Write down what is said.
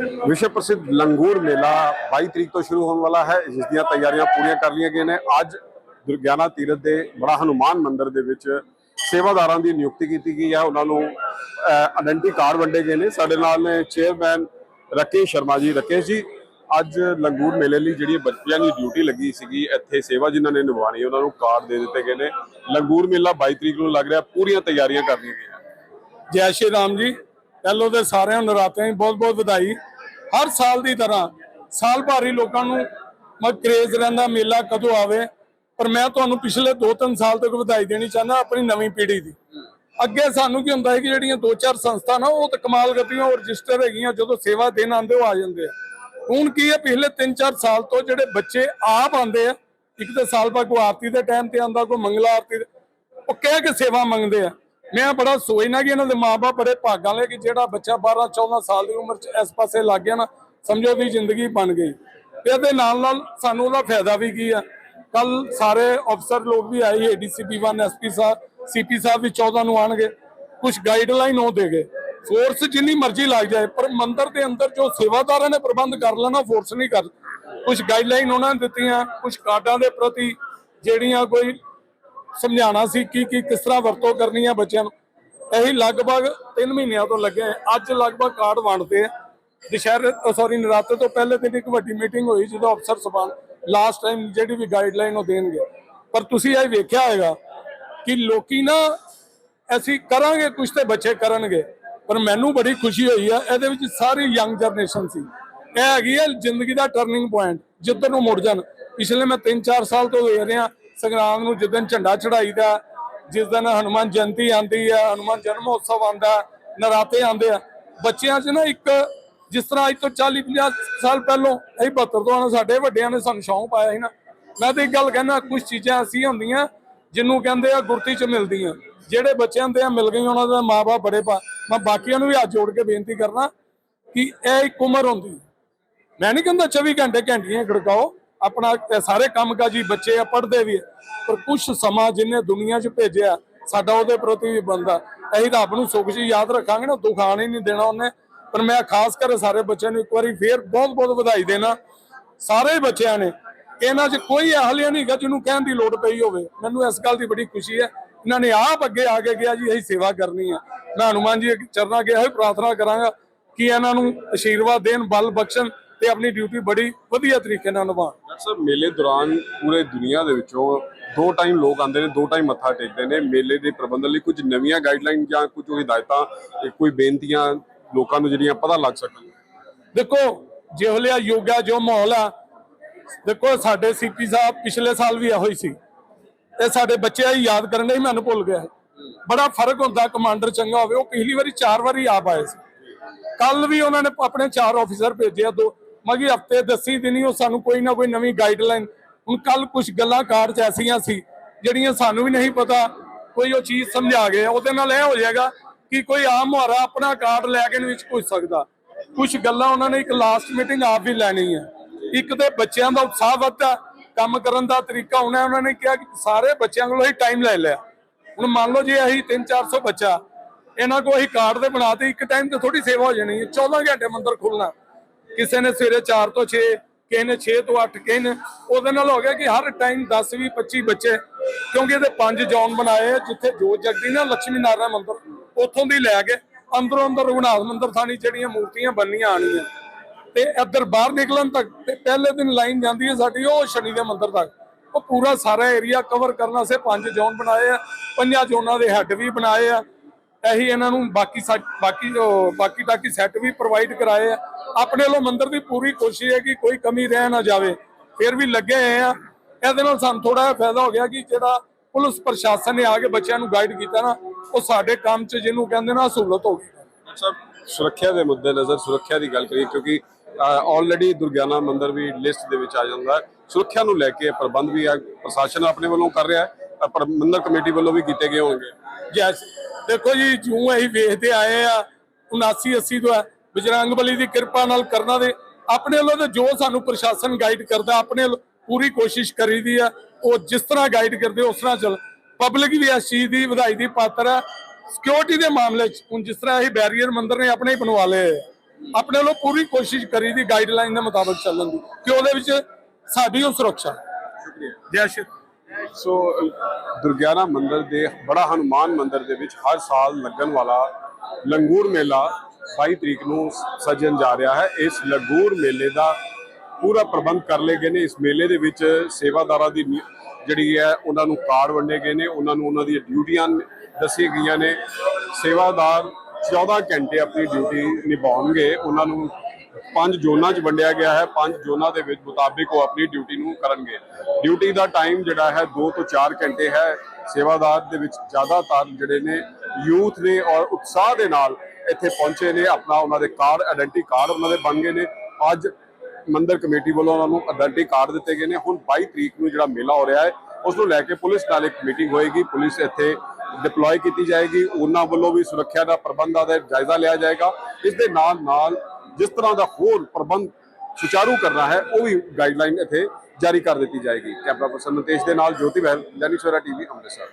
ਵਿਸ਼ਵ ਪ੍ਰਸਿੱਧ ਲੰਗੂਰ ਮੇਲਾ 22 ਤਰੀਕ ਤੋਂ ਸ਼ੁਰੂ ਹੋਣ ਵਾਲਾ ਹੈ, ਜਿਸ ਦੀਆਂ ਤਿਆਰੀਆਂ ਪੂਰੀਆਂ ਕਰ ਲਈਆਂ ਗਈਆਂ ਨੇ। ਅੱਜ ਦੁਰਗਿਆਨਾ ਤੀਰਥ ਦੇ ਬੜਾ ਹਨੂਮਾਨ ਮੰਦਿਰ ਦੇ ਵਿੱਚ ਸੇਵਾਦਾਰਾਂ ਦੀ ਨਿਯੁਕਤੀ ਕੀਤੀ ਗਈ ਹੈ। ਉਹਨਾਂ ਨੂੰ ਆਇਡੈਂਟੀ ਕਾਰਡ ਵੰਡੇ ਗਏ ਨੇ। ਸਾਡੇ ਨਾਲ ਨੇ ਚੇਅਰਮੈਨ ਰਕੇਸ਼ ਸ਼ਰਮਾ ਜੀ। ਰਕੇਸ਼ ਜੀ, ਅੱਜ ਲੰਗੂਰ ਮੇਲੇ ਲਈ ਜਿਹੜੀ ਬੱਚਿਆਂ ਦੀ ਡਿਊਟੀ ਲੱਗੀ ਸੀਗੀ, ਇੱਥੇ ਸੇਵਾ ਜਿਨ੍ਹਾਂ ਨੇ ਨਿਭਾਣੀ ਉਹਨਾਂ ਨੂੰ ਕਾਰਡ ਦੇ ਦਿੱਤੇ ਗਏ ਨੇ। ਲੰਗੂਰ ਮੇਲਾ 22 ਤਰੀਕ ਨੂੰ ਲੱਗ ਰਿਹਾ, ਪੂਰੀਆਂ ਤਿਆਰੀਆਂ ਕਰ ਲਈਆਂ ਗਈਆਂ। ਜੈ ਸ਼੍ਰੀ ਰਾਮ ਜੀ, ਪਹਿਲੋਂ ਤੇ ਸਾਰਿਆਂ ਨੂੰ ਨਰਾਤਿਆਂ ਦੀ ਬਹੁਤ ਬਹੁਤ ਵਧਾਈ। ਹਰ ਸਾਲ ਦੀ ਤਰ੍ਹਾਂ ਸਾਲ ਭਾਰੀ ਲੋਕਾਂ ਨੂੰ ਮੈਂ ਕ੍ਰੇਜ਼ ਰਹਿੰਦਾ, ਮੇਲਾ ਕਦੋਂ ਆਵੇ, ਪਰ ਮੈਂ ਤੁਹਾਨੂੰ ਪਿਛਲੇ 2-3 ਸਾਲ ਤੋਂ ਵਧਾਈ ਦੇਣੀ ਚਾਹੁੰਦਾ ਆਪਣੀ ਨਵੀਂ ਪੀੜ੍ਹੀ ਦੀ। ਅੱਗੇ ਸਾਨੂੰ ਕੀ ਹੁੰਦਾ ਹੈ ਕਿ ਜਿਹੜੀਆਂ ਦੋ ਚਾਰ ਸੰਸਥਾ ਨਾ, ਉਹ ਤਾਂ ਕਮਾਲ ਕਰਦੀਆਂ ਉਹ ਰਜਿਸਟਰ ਹੈਗੀਆਂ, ਜਦੋਂ ਸੇਵਾ ਦੇਣ ਆਉਂਦੇ, ਉਹ ਆ ਜਾਂਦੇ ਆ। ਹੁਣ ਕੀ ਹੈ, ਪਿਛਲੇ 3-4 ਸਾਲ ਤੋਂ ਜਿਹੜੇ ਬੱਚੇ ਆਪ ਆਉਂਦੇ ਆ, ਇੱਕ ਤਾਂ ਸਾਲ ਬਾਅਦ ਕੋਈ ਆਰਤੀ ਦੇ ਟਾਈਮ ਤੇ ਆਉਂਦਾ, ਕੋਈ ਮੰਗਲਾ ਆਰਤੀ ਉਹ ਕਹਿ ਕੇ ਸੇਵਾ ਮੰਗਦੇ ਆ। ਮੈਂ ਬੜਾ ਸੋਚਣਾ ਕਿ ਇਹਨਾਂ ਦੇ ਮਾਪੇ ਬੜੇ ਭਾਗਾਂ ਵਾਲੇ ਕਿ ਜਿਹੜਾ ਬੱਚਾ 12 14 ਸਾਲ ਦੀ ਉਮਰ 'ਚ ਇਸ ਪਾਸੇ ਲੱਗ ਗਿਆ ਨਾ, ਸਮਝੋ ਵੀ ਜ਼ਿੰਦਗੀ ਬਣ ਗਈ। ਇਹਦੇ ਨਾਲ ਨਾਲ ਸਾਨੂੰ ਉਹਦਾ ਫਾਇਦਾ ਵੀ ਕੀ ਆ? ਕੱਲ ਸਾਰੇ ਅਫਸਰ ਲੋਕ ਵੀ ਆਏ ਏਡੀਸੀਪੀ 1 ਐਸਪੀ ਸਾਹਿਬ ਸੀਪੀ ਸਾਹਿਬ ਵੀ 14 ਨੂੰ ਆਣਗੇ। ਕੁਝ ਗਾਈਡਲਾਈਨ ਉਹ ਦੇਗੇ। ਫੋਰਸ ਜਿੰਨੀ ਮਰਜ਼ੀ ਲੱਗ ਜਾਏ, ਪਰ ਮੰਦਰ ਦੇ ਅੰਦਰ ਜੋ ਸੇਵਾਦਾਰਾਂ ਨੇ ਪ੍ਰਬੰਧ ਕਰ ਲੈਣਾ ਫੋਰਸ ਨਹੀਂ ਕਰ। ਕੁਝ ਗਾਈਡਲਾਈਨ ਉਹਨਾਂ ਨੇ ਦਿੱਤੀਆਂ ਕੁਝ ਕਾਰਡਾਂ ਦੇ ਪ੍ਰਤੀ ਜਿਹੜੀਆਂ ਕੋਈ ਸਮਝਾਉਣਾ ਸੀ ਕੀ ਕੀ ਕਿਸ ਤਰ੍ਹਾਂ ਵਰਤੋਂ ਕਰਨੀ ਹੈ ਬੱਚਿਆਂ ਨੂੰ। ਇਹੀ ਲਗਭਗ 3 ਮਹੀਨਿਆਂ ਤੋਂ ਲੱਗੇ ਅੱਜ ਲਗਭਗ ਕਾਰਡ ਵੰਡਦੇ ਆ। ਦੁਸ਼ਹਿਰੇ ਸੌਰੀ ਨਰਾਤੇ ਤੋਂ ਪਹਿਲੇ ਦਿਨ ਇੱਕ ਵੱਡੀ ਮੀਟਿੰਗ ਹੋਈ ਜਦੋਂ ਅਫਸਰ ਸਭਾ ਲਾਸਟ ਟਾਈਮ ਜਿਹੜੀ ਵੀ ਗਾਈਡਲਾਈਨ ਉਹ ਦੇਣਗੇ। ਪਰ ਤੁਸੀਂ ਇਹ ਵੇਖਿਆ ਹੋਵੇਗਾ ਕਿ ਲੋਕੀ ਨਾ ਅਸੀਂ ਕਰਾਂਗੇ ਕੁਝ ਤੇ ਬੱਚੇ ਕਰਨਗੇ। ਪਰ ਮੈਨੂੰ ਬੜੀ ਖੁਸ਼ੀ ਹੋਈ ਆ, ਇਹਦੇ ਵਿੱਚ ਸਾਰੀ ਯੰਗ ਜਨਰੇਸ਼ਨ ਸੀ। ਇਹ ਹੈਗੀ ਹੈ ਜ਼ਿੰਦਗੀ ਦਾ ਟਰਨਿੰਗ ਪੁਆਇੰਟ ਜਿੱਧਰ ਨੂੰ ਮੁੜ ਜਾਣ। ਪਿਛਲੇ ਮੈਂ 3-4 ਸਾਲ ਤੋਂ ਵੇਖ ਰਿਹਾ ਸੰਗਰਾਮ ਨੂੰ ਜਿਸ ਦਿਨ ਝੰਡਾ ਚੜਾਈਦਾ ਜਿਸ ਦਿਨ ਹਨੂਮਾਨ ਜਯੰਤੀ ਆਂਦੀ ਹੈ ਹਨੂਮਾਨ ਜਨਮ ਉਤਸਵ ਆਂਦਾ ਨਰਾਤੇ ਆਂਦੇ ਆ, ਬੱਚਿਆਂ 'ਚ ਨਾ ਇੱਕ ਜਿਸ ਤਰ੍ਹਾਂ ਅੱਜ ਤੋਂ 40-50 ਸਾਲ ਪਹਿਲਾਂ ਇਹ 72 ਤੋਂ ਸਾਡੇ ਵੱਡਿਆਂ ਨੇ ਸਾਨੂੰ ਸ਼ੌਂਕ ਪਾਇਆ ਸੀ ਨਾ। ਮੈਂ ਤੇ ਇੱਕ ਗੱਲ ਕਹਿੰਦਾ ਕੁਝ ਚੀਜ਼ਾਂ ਐਸੀ ਹੁੰਦੀਆਂ ਜਿਹਨੂੰ ਕਹਿੰਦੇ ਆ ਗੁਰਤੀ 'ਚ ਮਿਲਦੀਆਂ। ਜਿਹੜੇ ਬੱਚਿਆਂ ਦੇ ਆ ਮਿਲ ਗਈਆਂ, ਉਹਨਾਂ ਦੇ ਮਾਪੇ ਬੜੇ ਪਾ, ਮੈਂ ਬਾਕੀਆਂ ਨੂੰ ਵੀ ਹੱਥ ਜੋੜ ਕੇ ਬੇਨਤੀ ਕਰਨਾ ਕਿ ਇਹ ਇੱਕ ਉਮਰ ਹੁੰਦੀ। ਮੈਂ ਨਹੀਂ ਕਹਿੰਦਾ 24 ਘੰਟੇ ਘੰਟੀਆਂ ਗੜਕਾਓ ਆਪਣਾ ਸਾਰੇ ਕੰਮ ਕਾਜੀ ਬੱਚੇ ਆ ਪੜਦੇ ਵੀ ਪਰ ਕੁਝ ਸਮਾਂ ਜਿੰਨੇ ਦੁਨੀਆ 'ਚ ਭੇਜਿਆ, ਸਾਡਾ ਉਹਦੇ ਪ੍ਰਤੀ ਵੀ ਬੰਦਾ ਅਸੀਂ ਰੱਬ ਨੂੰ ਸੁਖ ਜੀ ਯਾਦ ਰੱਖਾਂਗੇ ਨਾ, ਦੁੱਖ ਆਣ ਹੀ ਨਹੀਂ ਦੇਣਾ ਉਹਨੇ। ਪਰ ਮੈਂ ਖਾਸ ਕਰ ਸਾਰੇ ਬੱਚਿਆਂ ਨੂੰ ਇੱਕ ਵਾਰੀ ਫੇਰ ਬਹੁਤ ਬਹੁਤ ਵਧਾਈ ਦੇਣਾ। ਸਾਰੇ ਬੱਚਿਆਂ ਨੇ। ਇਹਨਾਂ 'ਚ ਕੋਈ ਹਾਲਿਆ ਨਹੀਂ ਗਾ ਜਿਹਨੂੰ ਕਹਿਣ ਦੀ ਲੋੜ ਪਈ ਹੋਵੇ। ਮੈਨੂੰ ਇਸ ਗੱਲ ਦੀ ਬੜੀ ਖੁਸ਼ੀ ਹੈ। ਇਹਨਾਂ ਨੇ ਆਪ ਅੱਗੇ ਆ ਕੇ ਗਿਆ ਜੀ, ਅਸੀਂ ਸੇਵਾ ਕਰਨੀ ਆ ਮੈਂ ਹਨੂਮਾਨ ਜੀ ਦੇ ਚਰਨਾਂ ਅੱਗੇ ਪ੍ਰਾਰਥਨਾ ਕਰਾਂਗਾ ਕਿ ਇਹਨਾਂ ਨੂੰ ਅਸ਼ੀਰਵਾਦ ਦੇਣ, ਬਲ ਬਖਸ਼ਣ ਤੇ ਆਪਣੀ ਡਿਊਟੀ ਬੜੀ ਵਧੀਆ ਤਰੀਕੇ ਨਾਲ ਨਿਭਾਉਣ। ਡਾਕਟਰ ਮੇਲੇ ਦੌਰਾਨ ਪੂਰੇ ਦੁਨੀਆ ਦੇ ਵਿੱਚੋਂ ਦੋ ਟਾਈਮ ਲੋਕ ਆਉਂਦੇ ਨੇ, ਦੋ ਟਾਈਮ ਮੱਥਾ ਟੇਕਦੇ ਨੇ। ਮੇਲੇ ਦੇ ਪ੍ਰਬੰਧਨ ਲਈ ਕੁਝ ਨਵੀਆਂ ਗਾਈਡਲਾਈਨ ਜਾਂ ਕੁਝ ਹਦਾਇਤਾਂ ਕੋਈ ਬੇਨਤੀਆਂ ਲੋਕਾਂ ਨੂੰ ਜਿਹੜੀਆਂ ਪਤਾ ਲੱਗ ਸਕਣ? ਦੇਖੋ ਜਿਹੋ ਜਿਹਾ ਯੁੱਗ ਜੋ ਮਾਹੌਲ ਆ, ਦੇਖੋ, ਸਾਡੇ ਸੀਪੀ ਸਾਹਿਬ ਪਿਛਲੇ ਸਾਲ ਵੀ ਇਹੋ ਹੀ ਸੀ। ਇਹ ਸਾਡੇ ਬੱਚੇ ਹੀ ਯਾਦ ਕਰਨ ਲਈ ਮੈਨੂੰ ਭੁੱਲ ਗਿਆ। ਬੜਾ ਫ਼ਰਕ ਹੁੰਦਾ, ਕਮਾਂਡਰ ਚੰਗਾ ਹੋਵੇ, ਉਹ ਪਿਛਲੀ ਵਾਰੀ ਚਾਰ ਵਾਰੀ ਆਪ ਆਏ ਸੀ। ਕੱਲ ਵੀ ਉਹਨਾਂ ਨੇ ਆਪਣੇ ਚਾਰ ਆਫੀਸਰ ਭੇਜਿਆ ਦੋ ਮਗੀ ਹਫ਼ਤੇ ਦੱਸੀ ਦਿਨੀ ਉਹ ਸਾਨੂੰ ਕੋਈ ਨਾ ਕੋਈ ਨਵੀਂ ਗਾਈਡਲਾਈਨ ਹੁਣ ਕੱਲ ਕੁਝ ਗੱਲਾਂ ਕਾਰਡ ਚ ਐਸੀਆਂ ਸੀ, ਜਿਹੜੀਆਂ ਸਾਨੂੰ ਵੀ ਨਹੀਂ ਪਤਾ। ਕੋਈ ਉਹ ਚੀਜ਼ ਸਮਝਾ ਗਏ। ਉਹਦੇ ਨਾਲ ਇਹ ਹੋ ਜਾਏਗਾ ਕਿ ਕੋਈ ਆਮ ਮੁਹਾਰਾ ਆਪਣਾ ਕਾਰਡ ਲੈ ਕੇ ਵਿੱਚ ਪੁੱਛ ਸਕਦਾ। ਕੁਝ ਗੱਲਾਂ ਉਹਨਾਂ ਨੇ ਇੱਕ ਲਾਸਟ ਮੀਟਿੰਗ ਆਪ ਵੀ ਲੈਣੀ ਹੈ। ਇੱਕ ਤੇ ਬੱਚਿਆਂ ਦਾ ਉਤਸ਼ਾਹ ਵੱਧਦਾ, ਕੰਮ ਕਰਨ ਦਾ ਤਰੀਕਾ ਹੋਣਾ ਉਹਨਾਂ ਨੇ ਕਿਹਾ ਕਿ ਸਾਰੇ ਬੱਚਿਆਂ ਕੋਲੋਂ ਹੀ ਟਾਈਮ ਲੈ ਲਿਆ। ਹੁਣ ਮੰਨ ਲਓ ਜੇ ਅਸੀਂ 3-400 ਬੱਚਾ, ਇਹਨਾਂ ਕੋਲ ਅਸੀਂ ਕਾਰਡ ਤੇ ਬਣਾਤੇ ਇੱਕ ਟਾਈਮ ਤੇ ਥੋੜੀ ਸੇਵਾ ਹੋ ਜਾਣੀ ਹੈ। 14 ਘੰਟੇ ਮੰਦਰ ਖੁੱਲਣਾ ਕਿਸੇ ਨੇ ਸਵੇਰੇ 4 ਤੋਂ 6 ਕਿਸੇ ਨੇ 6 ਤੋਂ 8 ਕਿਸੇ ਨੇ ਉਹਦੇ ਨਾਲ ਹੋ ਗਿਆ ਕਿ ਹਰ ਟਾਈਮ 10 20 25 ਬੱਚੇ ਕਿਉਂਕਿ ਇਹਦੇ ਪੰਜ ਜ਼ੋਨ ਬਣਾਏ ਆ, ਜਿੱਥੇ ਜੋਤ ਜਗਦੀ ਨਾ ਲక్ష్ਮੀ ਨਾਰਾਇਣ ਮੰਦਿਰ ਉੱਥੋਂ ਦੀ ਲੈ ਕੇ ਅੰਦਰੋਂ ਅੰਦਰ ਰਘੁਨਾਥ ਮੰਦਿਰ ਥਾਣੀ ਜਿਹੜੀਆਂ ਮੂਰਤੀਆਂ ਬੰਨੀਆਂ ਆਣੀਆਂ ਤੇ ਇੱਧਰ ਬਾਹਰ ਨਿਕਲਣ ਤੱਕ ਤੇ ਪਹਿਲੇ ਦਿਨ ਲਾਈਨ ਜਾਂਦੀ ਹੈ ਸਾਡੀ ਉਹ ਸ਼ਨੀ ਦੇ ਮੰਦਿਰ ਤੱਕ। ਉਹ ਪੂਰਾ ਸਾਰਾ ਏਰੀਆ ਕਵਰ ਕਰਨ ਵਾਸਤੇ ਪੰਜ ਜ਼ੋਨ ਬਣਾਏ ਆ। ਪੰਜਾਂ ਜ਼ੋਨਾਂ ਦੇ ਹੈੱਡ ਵੀ ਬਣਾਏ ਆ। ਇਹੀ ਇਹਨਾਂ ਨੂੰ ਬਾਕੀ ਬਾਕੀ ਉਹ ਬਾਕੀ ਬਾਕੀ ਸੈੱਟ ਵੀ ਪ੍ਰੋਵਾਈਡ ਕਰਾਏ ਆ। ਆਪਣੇ ਵੱਲੋਂ ਮੰਦਿਰ ਦੀ ਪੂਰੀ ਕੋਸ਼ਿਸ਼ ਹੈ ਕਿ ਕੋਈ ਕਮੀ ਰਹਿ ਨਾ ਜਾਵੇ। ਫਿਰ ਵੀ ਲੱਗੇ ਹੋਏ ਆ। ਇਹਦੇ ਨਾਲ ਸਾਨੂੰ ਥੋੜਾ ਜਿਹਾ ਫਾਇਦਾ ਹੋ ਗਿਆ ਕਿ ਜਿਹੜਾ ਪੁਲਿਸ ਪ੍ਰਸ਼ਾਸਨ ਨੇ ਆ ਕੇ ਬੱਚਿਆਂ ਨੂੰ ਗਾਈਡ ਕੀਤਾ ਨਾ ਉਹ ਸਾਡੇ ਕੰਮ 'ਚ ਜਿਹਨੂੰ ਕਹਿੰਦੇ ਨਾ ਸਹੂਲਤ ਹੋ ਗਈ। ਸਾਹਿਬ ਸੁਰੱਖਿਆ ਦੇ ਮੁੱਦੇ ਨਜ਼ਰ ਸੁਰੱਖਿਆ ਦੀ ਗੱਲ ਕਰੀਏ ਕਿਉਂਕਿ ਆਲਰੇਡੀ ਦੁਰਗਿਆਨਾ ਮੰਦਿਰ ਵੀ ਲਿਸਟ ਦੇ ਵਿੱਚ ਆ ਜਾਂਦਾ ਸੁਰੱਖਿਆ ਨੂੰ ਲੈ ਕੇ ਪ੍ਰਬੰਧ ਵੀ ਪ੍ਰਸ਼ਾਸਨ ਆਪਣੇ ਵੱਲੋਂ ਕਰ ਰਿਹਾ ਹੈ ਪਰ ਮੰਦਿਰ ਕਮੇਟੀ ਵੱਲੋਂ ਵੀ ਕੀਤੇ ਗਏ ਹੋਣਗੇ। ਜੈਸ ਦੇਖੋ ਜੀ ਜੂੰ ਅਸੀਂ ਵੇਖਦੇ ਆਏ ਆ 79 80 ਤੋਂ ਹੈ ਬਜਰੰਗ ਬਲੀ ਦੀ ਕਿਰਪਾ ਨਾਲ ਕਰਨਾ ਦੇ ਆਪਣੇ ਵੱਲੋਂ ਤੇ ਜੋ ਸਾਨੂੰ ਪ੍ਰਸ਼ਾਸਨ ਗਾਈਡ ਕਰਦਾ, ਆਪਣੇ ਵੱਲੋਂ ਪੂਰੀ ਕੋਸ਼ਿਸ਼ ਕਰੀਦੀ ਆ, ਉਹ ਜਿਸ ਤਰ੍ਹਾਂ ਗਾਈਡ ਕਰਦੇ, ਉਸ ਤਰ੍ਹਾਂ ਚੱਲ। ਪਬਲਿਕ ਵੀ ਇਸ ਚੀਜ਼ ਦੀ ਵਧਾਈ ਦੀ ਪਾਤਰ ਹੈ ਸਿਕਿਉਰਿਟੀ ਦੇ ਮਾਮਲੇ 'ਚ ਹੁਣ ਜਿਸ ਤਰ੍ਹਾਂ ਇਹ ਬੈਰੀਅਰ ਮੰਦਰ ਨੇ ਆਪਣੇ ਹੀ ਬਣਵਾ ਲਏ ਆਪਣੇ ਵੱਲੋਂ ਪੂਰੀ ਕੋਸ਼ਿਸ਼ ਕਰੀ ਦੀ ਗਾਈਡਲਾਈਨ ਦੇ ਮੁਤਾਬਕ ਚੱਲਣ ਦੀ, ਕਿ ਉਹਦੇ ਵਿੱਚ ਸਾਡੀ ਉਹ ਸੁਰੱਖਿਆ। ਜੈ ਸ਼੍ਰੀ ਸੋ, ਦੁਰਗਿਆਨਾ ਮੰਦਿਰ ਦੇ, ਬੜਾ ਹਨੂਮਾਨ ਮੰਦਿਰ ਦੇ ਵਿੱਚ ਹਰ ਸਾਲ ਲੱਗਣ ਵਾਲਾ ਲੰਗੂਰ ਮੇਲਾ 22 ਤਰੀਕ ਨੂੰ ਸਜਣ ਜਾ ਰਿਹਾ ਹੈ। ਇਸ ਲੰਗੂਰ ਮੇਲੇ ਦਾ ਪੂਰਾ ਪ੍ਰਬੰਧ ਕਰ ਲਏ ਗਏ ਨੇ। ਇਸ ਮੇਲੇ ਦੇ ਵਿੱਚ ਸੇਵਾਦਾਰਾਂ ਦੀ ਜਿਹੜੀ ਹੈ, ਉਹਨਾਂ ਨੂੰ ਕਾਰਡ ਵੰਡੇ ਗਏ ਨੇ। ਉਹਨਾਂ ਨੂੰ ਉਹਨਾਂ ਦੀਆਂ ਡਿਊਟੀਆਂ ਦੱਸੀਆਂ ਗਈਆਂ ਨੇ। ਸੇਵਾਦਾਰ 14 ਘੰਟੇ ਆਪਣੀ ਡਿਊਟੀ ਨਿਭਾਉਣਗੇ। ਉਹਨਾਂ ਨੂੰ ਪੰਜ ਜ਼ੋਨਾਂ 'ਚ ਵੰਡਿਆ ਗਿਆ ਹੈ, ਪੰਜ ਜ਼ੋਨਾਂ ਦੇ ਵਿੱਚ ਮੁਤਾਬਿਕ ਉਹ ਆਪਣੀ ਡਿਊਟੀ ਨੂੰ ਕਰਨਗੇ। ਡਿਊਟੀ ਦਾ ਟਾਈਮ ਜਿਹੜਾ ਹੈ 2 ਤੋਂ 4 ਘੰਟੇ ਹੈ। ਸੇਵਾਦਾਰ ਦੇ ਵਿੱਚ ਜ਼ਿਆਦਾਤਰ ਜਿਹੜੇ ਨੇ, ਯੂਥ ਨੇ ਔਰ ਉਤਸ਼ਾਹ ਦੇ ਨਾਲ ਇੱਥੇ ਪਹੁੰਚੇ ਨੇ। ਆਪਣਾ ਉਹਨਾਂ ਦੇ ਕਾਰਡ ਆਇਡੈਂਟੀ ਕਾਰਡ ਉਹਨਾਂ ਦੇ ਬਣ ਗਏ ਨੇ। ਅੱਜ ਮੰਦਰ ਕਮੇਟੀ ਵੱਲੋਂ ਉਹਨਾਂ ਨੂੰ ਆਇਡੈਂਟੀ ਕਾਰਡ ਦਿੱਤੇ ਗਏ ਨੇ। ਹੁਣ 22 ਤਰੀਕ ਨੂੰ ਜਿਹੜਾ ਮੇਲਾ ਹੋ ਰਿਹਾ ਹੈ, ਉਸ ਨੂੰ ਲੈ ਕੇ ਪੁਲਿਸ ਨਾਲ ਇੱਕ ਮੀਟਿੰਗ ਹੋਏਗੀ। ਪੁਲਿਸ ਇੱਥੇ ਡਿਪਲੋਏ ਕੀਤੀ ਜਾਏਗੀ। ਉਹਨਾਂ ਵੱਲੋਂ ਵੀ ਸੁਰੱਖਿਆ ਦਾ ਪ੍ਰਬੰਧਾਂ ਦਾ ਜਾਇਜ਼ਾ ਲਿਆ ਜਾਏਗਾ। ਇਸ ਦੇ ਨਾਲ ਨਾਲ ਜਿਸ ਤਰ੍ਹਾਂ ਦਾ ਹੋਰ ਪ੍ਰਬੰਧ ਸੁਚਾਰੂ ਕਰਨਾ ਹੈ, ਉਹ ਵੀ ਗਾਈਡਲਾਈਨ ਇੱਥੇ ਜਾਰੀ ਕਰ ਦਿੱਤੀ ਜਾਏਗੀ। ਕੈਮਰਾ ਪਰਸਨ ਨਿਤੇਸ਼ ਦੇ ਨਾਲ ਜੋਤੀ ਬਹਿਲ ਦੈਨਿਕ ਸਵੇਰਾ ਟੀਵੀ, ਅੰਮ੍ਰਿਤਸਰ।